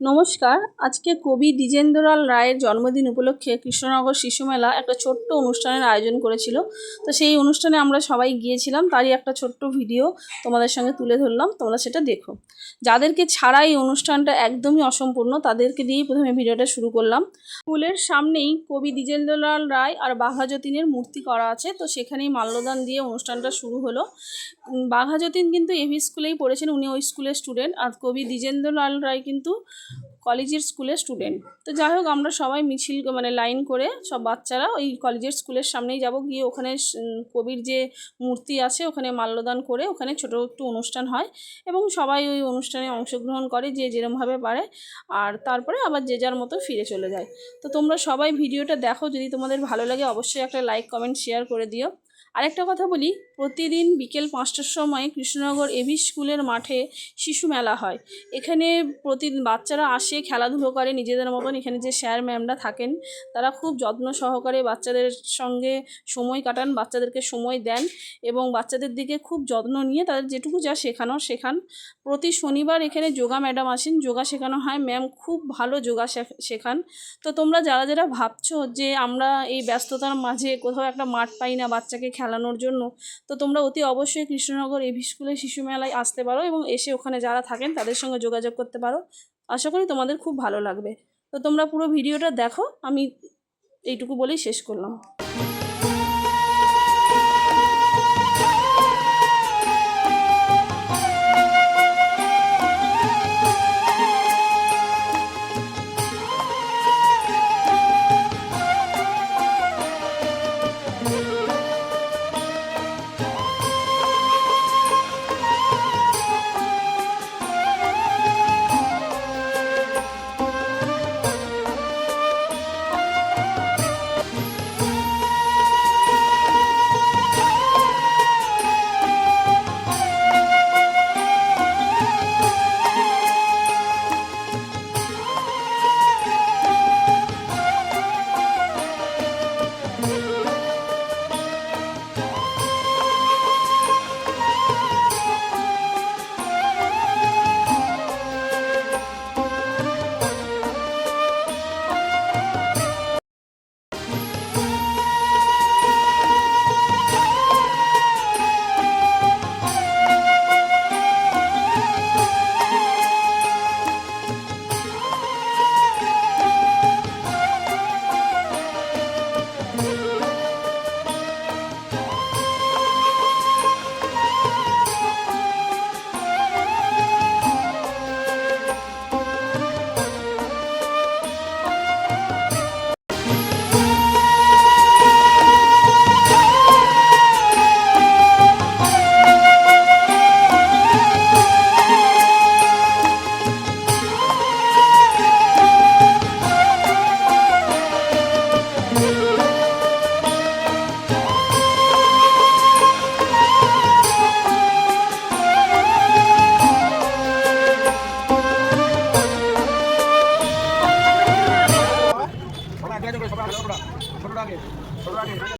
নমস্কার। আজকে কবি দ্বিজেন্দ্রলাল রায়ের জন্মদিন উপলক্ষে কৃষ্ণনগর শিশু মেলা একটা ছোট্ট অনুষ্ঠানের আয়োজন করেছিল। তো সেই অনুষ্ঠানে আমরা সবাই গিয়েছিলাম তারই একটা ছোট্ট ভিডিও তোমাদের সঙ্গে তুলে ধরলাম তোমরা সেটা দেখো। যাদেরকে ছাড়া এই অনুষ্ঠানটা একদমই অসম্পূর্ণ তাদেরকে দিয়েই প্রথমে ভিডিওটা শুরু করলাম। স্কুলের সামনেই কবি দ্বিজেন্দ্রলাল রায় আর বাঘাযতীনের মূর্তি করা আছে তো সেখানেই মাল্যদান দিয়ে অনুষ্ঠানটা শুরু হলো। উম, বাঘাযতীন কিন্তু এভি স্কুলেই পড়েছেন উনি ওই স্কুলের স্টুডেন্ট আর কবি দ্বিজেন্দ্রলাল রায় কিন্তু কলেজের স্কুলের স্টুডেন্ট। তো যাই হোক, আমরা সবাই মিছিল মানে লাইন করে সব বাচ্চারা ওই কলেজের স্কুলের সামনেই যাব। গিয়ে ওখানে কবির যে মূর্তি আছে, ওখানে মাল্যদান করে ওখানে ছোটো একটু অনুষ্ঠান হয় এবং সবাই ওই অনুষ্ঠানে অংশগ্রহণ করে যে যেরমভাবে পারে আর তারপরে আবার যে যার মতো ফিরে চলে যায়। তো তোমরা সবাই ভিডিওটা দেখো। যদি তোমাদের ভালো লাগে, অবশ্যই একটা লাইক, কমেন্ট, শেয়ার করে দিও। আরেকটা কথা বলি প্রতিদিন বিকেল পাঁচটার সময় কৃষ্ণনগর এভি স্কুলের মাঠে শিশু মেলা হয়। এখানে প্রতিদিন বাচ্চারা আসে, খেলাধুলো করে, নিজেদের মতন এখানে যে স্যার ম্যামরা থাকেন, তারা খুব যত্ন সহকারে বাচ্চাদের সঙ্গে সময় কাটান, বাচ্চাদেরকে সময় দেন এবং বাচ্চাদের দিকে খুব যত্ন নিয়ে তাদের যেটুকু যা শেখানো শেখান। প্রতি শনিবার এখানে যোগা ম্যাডাম আসেন, যোগা শেখানো হয়। ম্যাম খুব ভালো যোগা শেখ- শেখান। তো তোমরা যারা যারা ভাবছ যে আমরা এই ব্যস্ততার মাঝে কোথাও একটা মাঠ পাই না বাচ্চাকে খেলানোর জন্য তো তোমরা অতি অবশ্যই কৃষ্ণনগর এভি স্কুলে শিশু মেলায় আসতে পারো এবং এসে ওখানে যারা থাকেন তাদের সঙ্গে যোগাযোগ করতে পারো। আশা করি তোমাদের খুব ভালো লাগবে। তো তোমরা পুরো ভিডিওটা দেখো, আমি এইটুকু বলেই শেষ করলাম। we're